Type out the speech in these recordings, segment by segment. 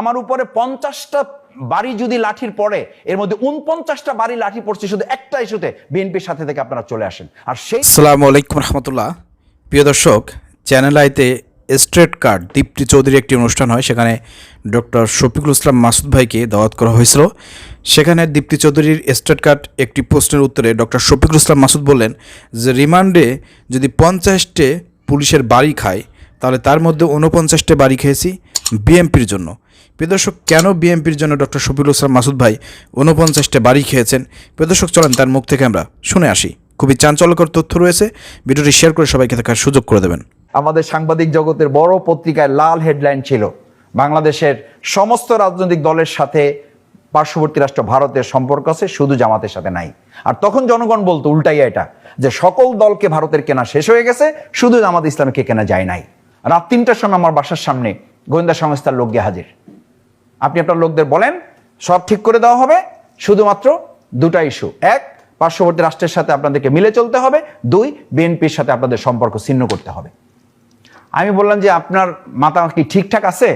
আমার উপরে পঞ্চাশটা বাড়ি যদি লাঠির পড়ে, এর মধ্যে উনপঞ্চাশটা বাড়ি লাঠি পড়ছে শুধু একটা ইস্যুতে, বিএনপির সাথে থেকে আপনারা চলে আসেন। আর সেই আসসালামু আলাইকুম রহমতুল্লাহ। প্রিয় দর্শক চ্যানেল আইতে স্ট্রেট কার্ড দীপ্তি চৌধুরীর একটি অনুষ্ঠান হয়, সেখানে ডক্টর শফিকুল ইসলাম মাসুদ ভাইকে দাওয়াত করা হয়েছিল। সেখানে দীপ্তি চৌধুরীর স্ট্রেট কার্ড একটি প্রশ্নের উত্তরে ডক্টর শফিকুল ইসলাম মাসুদ বললেন যে, রিমান্ডে যদি পঞ্চাশটে পুলিশের বাড়ি খায় তাহলে তার মধ্যে উনপঞ্চাশটে বাড়ি খেয়েছি বিএমপির জন্য। প্রিয় দর্শক, কেন বিএমপির জন্য ডক্টর শফিকুল ইসলাম মাসুদ ভাই উনপঞ্চাশটা বাড়ি খেয়েছেন? প্রিয় দর্শক, চলেন তার মুখ থেকে আমরা শুনে আসি। খুবই চাঞ্চল্যকর তথ্য রয়েছে। ভিডিওটি শেয়ার করে সবাইকে দেখার সুযোগ করে দেবেন। আমাদের সাংবাদিক জগতের বড় পত্রিকায় লাল হেডলাইন ছিল। বাংলাদেশের সমস্ত রাজনৈতিক দলের সাথে পার্শ্ববর্তী রাষ্ট্র ভারতের সম্পর্ক আছে, শুধু জামাতের সাথে নাই। আর তখন জনগণ বলতো উল্টাই এটা, যে সকল দলকে ভারতের কেনা শেষ হয়ে গেছে, শুধু জামাত ইসলামকে কেনা যায় নাই। রাত তিনটার সময় আমার বাসার সামনে গোয়েন্দা সংস্থার লোক গিয়ে হাজির। আপনি আপনার লোকদের বলেন সব ঠিক করে দেওয়া হবে শুধুমাত্র দুটা ইস্যু এক পার্শ্ববর্তী রাষ্ট্রের সাথে আপনাদেরকে মিলে চলতে হবে। দুই বিএনপির সাথে আপনাদের সম্পর্ক ছিন্ন করতে হবে। আমি বললাম যে আপনার মাথা কি ঠিকঠাক আছে?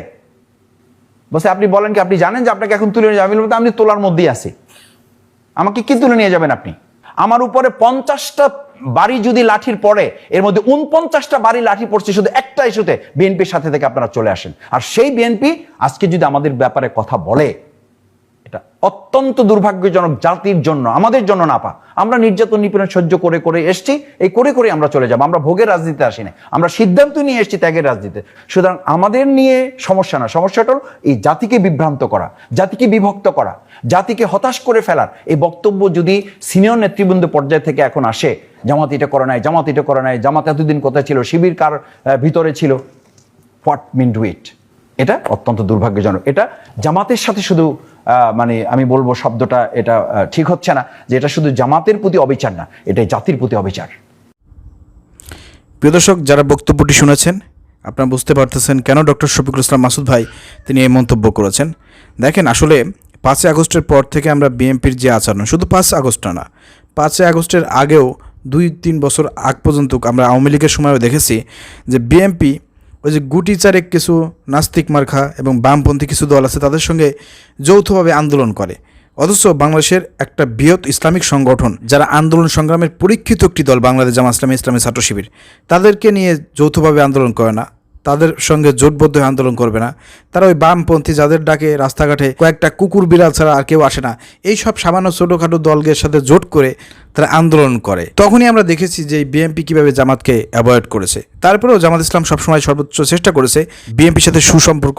বলছে আপনি বলেন কি আপনি জানেন যে আপনাকে এখন তুলে নিয়ে যাবেন আমি বললাম, আমি তোলার মধ্যেই আছি। আমাকে কি তুলে নিয়ে যাবেন আপনি? আমার উপরে পঞ্চাশটা বাড়ি যদি লাঠির পড়ে, এর মধ্যে উনপঞ্চাশটা বাড়ি লাঠি পড়ছে শুধু একটা ইস্যুতে, বিএনপির সাথে থেকে আপনারা চলে আসেন। আর সেই বিএনপি আজকে যদি আমাদের ব্যাপারে কথা বলে এটা অত্যন্ত দুর্ভাগ্যজনক জাতির জন্য, আমাদের জন্য না পা আমরা নির্যাতন নিপীড়ন সহ্য করে করে এসছি, এই করে করে আমরা চলে যাব। আমরা ভোগের রাজনীতিতে আসি না আমরা সিদ্ধান্ত নিয়ে এসছি ত্যাগের রাজনীতিতে। সুতরাং আমাদের নিয়ে সমস্যা না। সমস্যাটা হলো এই জাতিকে বিভ্রান্ত করা, জাতিকে বিভক্ত করা, জাতিকে হতাশ করে ফেলার। এই বক্তব্য যদি সিনিয়র নেতৃবৃন্দ পর্যায় থেকে এখন আসে, জামাত এটা করে নাই, জামাত এটা করে নাই, জামাত এতদিন কোথায় ছিল, শিবির কার ভিতরে ছিল? হোয়াট মিন ডু ইট এটা অত্যন্ত দুর্ভাগ্যজনক। এটা জামাতের সাথে শুধু মানে আমি বলব শব্দটা এটা ঠিক হচ্ছে না, যে এটা শুধু জামাতের প্রতি অবিচার না এটা জাতির প্রতি অবিচার। প্রিয় দর্শক, যারা বক্তব্যটি শুনেছেন, আপনারা বুঝতে পারতেছেন কেন ডক্টর শফিকুল ইসলাম মাসুদ ভাই তিনি এই মন্তব্য করেছেন। দেখেন, আসলে পাঁচই আগস্টের পর থেকে আমরা বিএনপির যে আচরণ, শুধু পাঁচ আগস্ট না, পাঁচই আগস্টের আগেও দুই তিন বছর আগ পর্যন্ত আমরা আওয়ামী লীগের সময়ও দেখেছি যে বিএনপি ওই যে গুটি চারেক কিছু নাস্তিক মার্খা এবং বামপন্থী কিছু দল আছে, তাদের সঙ্গে যৌথভাবে আন্দোলন করে। অথচ বাংলাদেশের একটা বৃহৎ ইসলামিক সংগঠন, যারা আন্দোলন সংগ্রামের পরীক্ষিত একটি দল, বাংলাদেশ জামা ইসলামী ইসলামী ছাত্র শিবির, তাদেরকে নিয়ে যৌথভাবে আন্দোলন করে না, তাদের সঙ্গে জোটবদ্ধ হয়ে আন্দোলন করবে না। তারা ওই বামপন্থী যাদের ডাকে রাস্তাঘাটে কয়েকটা কুকুর বিড়াল ছাড়া আর কেউ আসে না। এই সব সামান্য ছোটোখাটো দলকে সাথে জোট করে তারা আন্দোলন করে। তখনই আমরা দেখেছি যে বিএনপি কীভাবে জামাতকে অ্যাভয়েড করেছে। তারপরেও জামাত ইসলাম সবসময় সর্বোচ্চ চেষ্টা করেছে বিএনপির সাথে সুসম্পর্ক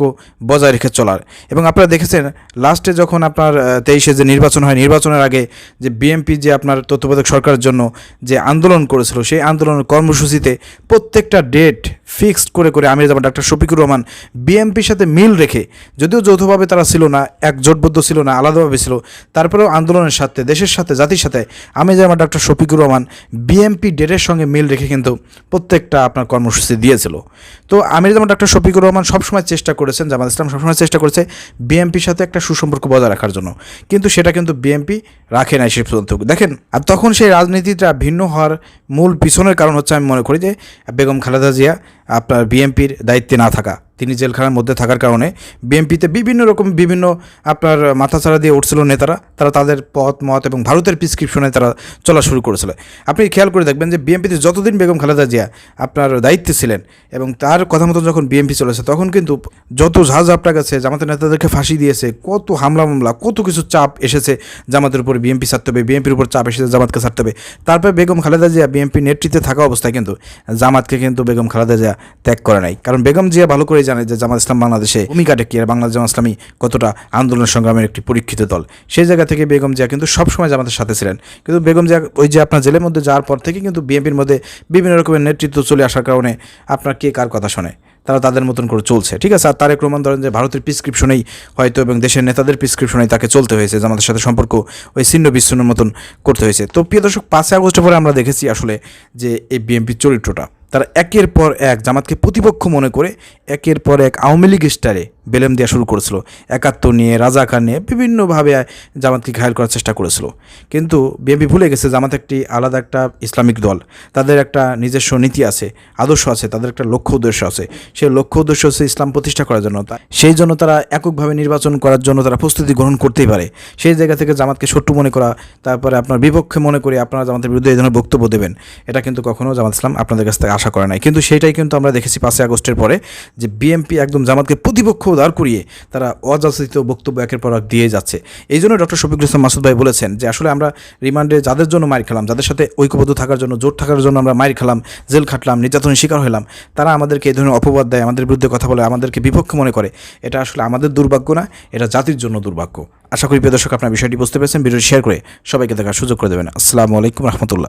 বজায় রেখে চলার। এবং আপনারা দেখেছেন লাস্টে যখন আপনার তেইশে যে নির্বাচন হয়, নির্বাচনের আগে যে বিএনপি যে আপনার তত্ত্বাবধায়ক সরকারের জন্য যে আন্দোলন করেছিল, সেই আন্দোলনের কর্মসূচিতে প্রত্যেকটা ডেট ফিক্সড করে করে আমির জামান ডাক্তার শফিকুর রহমান বিএনপির সাথে মিল রেখে, যদিও যৌথভাবে তারা ছিল না এক জোটবদ্ধ ছিল না, আলাদাভাবে ছিল, তারপরেও আন্দোলনের সাথে দেশের সাথে জাতির সাথে আমি যেমন ডক্টর শফিকুর রহমান। বিএমপি ডেটের সঙ্গে মিল রেখে কিন্তু প্রত্যেকটা আপনার কর্মসূচি দিয়েছিল। তো আমির যেমন ডক্টর শফিকুর রহমান সবসময় চেষ্টা করেছেন, জামাত ইসলাম সবসময় চেষ্টা করেছে বিএমপির সাথে একটা সুসম্পর্ক বজায় রাখার জন্য। কিন্তু সেটা কিন্তু বিএমপি রাখে নাই শেষ পর্যন্ত। দেখেন, আর তখন সেই রাজনীতিটা ভিন্ন হওয়ার মূল পিছনের কারণ হচ্ছে আমি মনে করি যে, বেগম খালেদা জিয়া আপনার বিএমপির দায়িত্বে না থাকা, তিনি জেলখানার মধ্যে থাকার কারণে বিএনপিতে বিভিন্ন রকম বিভিন্ন আপনার মাথাচাড়া দিয়ে উঠছিল নেতারা, তারা তাদের পথ, মত এবং ভারতের প্রিসক্রিপশনে তারা চলা শুরু করেছিল। আপনি খেয়াল করে দেখবেন যে বিএনপিতে যতদিন বেগম খালেদা জিয়া আপনার দায়িত্বে ছিলেন এবং তার কথা মতো যখন বিএনপি চলেছে, তখন কিন্তু যত ঝাঁজ আপনার কাছে, জামাতের নেতাদেরকে ফাঁসি দিয়েছে, কত হামলা মামলা, কত কিছু চাপ এসেছে জামাতের উপর বিএনপি ছাড়তে হবে, বিএনপির উপর চাপ এসেছে জামাতকে ছাড়তে হবে। তারপরে বেগম খালেদা জিয়া বিএনপি নেতৃত্বে থাকা অবস্থায় কিন্তু জামাতকে কিন্তু বেগম খালেদা জিয়া ত্যাগ করে নাই। কারণ বেগম জিয়া ভালো করেই জানে যে জামাত ইসলাম বাংলাদেশে ভূমিকাটা কি আর বাংলাদেশ জামাত ইসলামী কতটা আন্দোলন সংগ্রামের একটি পরীক্ষিত দল। সেই জায়গা থেকে বেগম জিয়া কিন্তু সবসময় জামাতের সাথে ছিলেন। কিন্তু বেগম জিয়া ওই যে আপনার জেলের মধ্যে যাওয়ার পর থেকে কিন্তু বিএনপির মধ্যে বিভিন্ন রকমের নেতৃত্ব চলে আসার কারণে আপনার কে কার কথা শোনে? তারা তাদের মতন করে চলছে। ঠিক আছে? আর তারেক রহমান ধরেন যে ভারতের প্রিসক্রিপশনেই হয়তো এবং দেশের নেতাদের প্রিসক্রিপশনেই তাকে চলতে হয়েছে, যে আমাদের সাথে সম্পর্ক ওই ছিন্ন বিচ্ছিন্নের মতন করতে হয়েছে। তো প্রিয় দর্শক পাঁচই আগস্টের পরে আমরা দেখেছি আসলে যে এই বিএনপির চরিত্রটা। তারা একের পর এক জামাতকে প্রতিপক্ষ মনে করে, একের পর এক আওয়ামী লীগ স্টারে বেলেম দেওয়া শুরু করেছিল। একাত্তর নিয়ে রাজাকার নিয়ে বিভিন্নভাবে জামাতকে ঘায়ল করার চেষ্টা করেছিল। কিন্তু বিএনপি ভুলে গেছে, জামাত একটি আলাদা একটা ইসলামিক দল। তাদের একটা নিজস্ব নীতি আছে, আদর্শ আছে, তাদের একটা লক্ষ্য উদ্দেশ্য আছে। সেই লক্ষ্য উদ্দেশ্য হচ্ছে ইসলাম প্রতিষ্ঠা করার জন্য। সেই জন্য তারা এককভাবে নির্বাচন করার জন্য তারা প্রস্তুতি গ্রহণ করতেই পারে। সেই জায়গা থেকে জামাতকে শত্রু মনে করা, তারপরে আপনার বিপক্ষে মনে করে আপনারা জামাতের বিরুদ্ধে এই ধরনের বক্তব্য দেবেন। এটা কিন্তু কখনো জামাত ইসলাম আপনাদের কাছ থেকে আশা করে নাই। কিন্তু সেটাই কিন্তু আমরা দেখেছি পাঁচই আগস্টের পরে যে বিএনপি একদম জামাতকে প্রতিপক্ষ দাঁড় করিয়ে তারা অযাচিত বক্তব্য একের পর এক দিয়ে যাচ্ছে। এই জন্য ডক্টর শফিকুল ইসলাম মাসুদ ভাই বলেছেন যে, আসলে আমরা রিমান্ডে যাদের জন্য মার খেলাম, যাদের সাথে ঐক্যবদ্ধ থাকার জন্য, জোট থাকার জন্য আমরা মার খেলাম, জেল খাটলাম, নির্যাতনের শিকার হলাম, তারা আমাদেরকে এই ধরনের অপবাদ দেয়, আমাদের বিরুদ্ধে কথা বলে, আমাদেরকে বিপক্ষ মনে করে, এটা আসলে আমাদের দুর্ভাগ্য না, এটা জাতির জন্য দুর্ভাগ্য। আশা করি প্রিয় দর্শক, আপনার বিষয়টি বুঝতে পেরেছেন। ভিডিওটি শেয়ার করে সবাইকে দেখার সুযোগ করে দেবেন। আসসালামু আলাইকুম রহমতুল্লাহ।